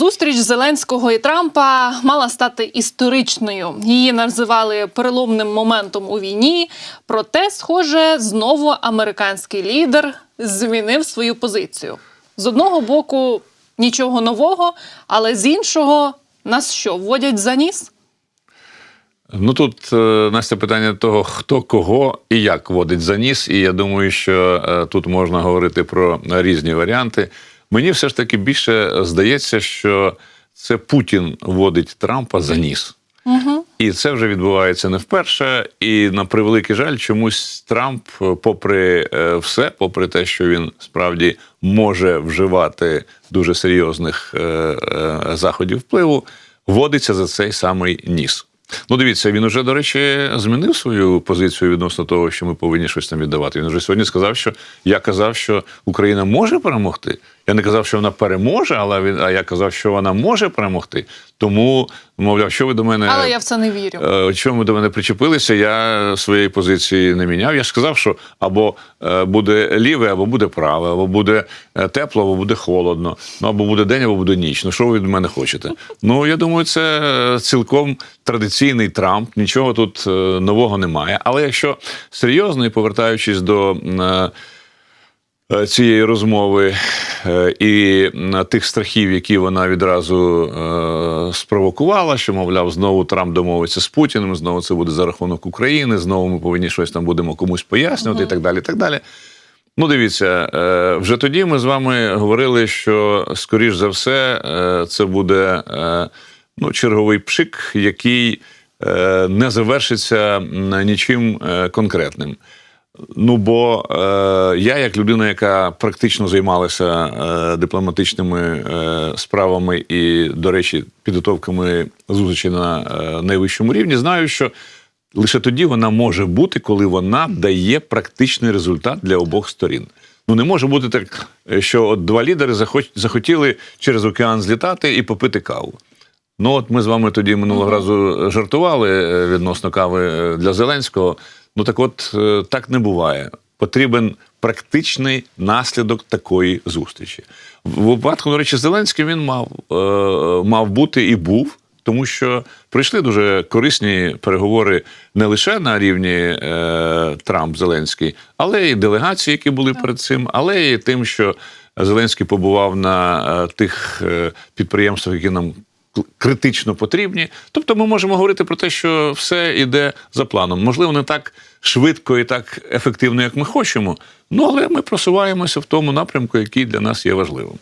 Зустріч Зеленського і Трампа мала стати історичною. Її називали переломним моментом у війні. Проте, схоже, знову американський лідер змінив свою позицію. З одного боку, нічого нового, але з іншого нас що вводять за ніс? Ну тут е, Настя питання того, хто кого і як водить за ніс. І я думаю, що е, тут можна говорити про різні варіанти. Мені все ж таки більше здається, що це Путін водить Трампа за ніс. Угу. І це вже відбувається не вперше. І на превеликий жаль, чомусь Трамп, попри е, все, попри те, що він справді може вживати дуже серйозних е, е, заходів впливу, водиться за цей самий ніс. Ну, дивіться, він уже, до речі, змінив свою позицію відносно того, що ми повинні щось там віддавати. Він вже сьогодні сказав, що я казав, що Україна може перемогти. Я не казав, що вона переможе, але він, а я казав, що вона може перемогти. Тому, мовляв, що ви до мене Але я в це не вірю. Е, Чому ви до мене причепилися? Я своєї позиції не міняв. Я ж сказав, що або е, буде ліве, або буде праве, або буде е, тепло, або буде холодно, ну або буде день, або буде ніч. Ну що ви від мене хочете? Ну я думаю, це е, цілком традиційний Трамп. Нічого тут е, нового немає. Але якщо серйозно і повертаючись до. Е, Цієї розмови е, і тих страхів, які вона відразу е, спровокувала, що мовляв, знову Трамп домовиться з Путіним, знову це буде за рахунок України, знову ми повинні щось там будемо комусь пояснювати, і так далі. і так далі. Ну, дивіться, вже тоді ми з вами говорили, що скоріш за все це буде ну, черговий пшик, який не завершиться нічим конкретним. Ну бо е, я, як людина, яка практично займалася е, дипломатичними е, справами і, до речі, підготовками зустрічі на е, найвищому рівні, знаю, що лише тоді вона може бути, коли вона дає практичний результат для обох сторін. Ну не може бути так, що от два лідери захоч- захотіли через океан злітати і попити каву. Ну, от ми з вами тоді минулого разу жартували е, відносно кави е, для Зеленського. Ну так от е, так не буває. Потрібен практичний наслідок такої зустрічі. В випадку, до речі, з Зеленським він мав, е, мав бути і був, тому що прийшли дуже корисні переговори не лише на рівні е, Трамп-Зеленський, але й делегації, які були перед цим, але й тим, що Зеленський побував на е, тих е, підприємствах, які нам критично потрібні. Тобто ми можемо говорити про те, що все йде за планом. Можливо, не так швидко і так ефективно, як ми хочемо, ну але ми просуваємося в тому напрямку, який для нас є важливим.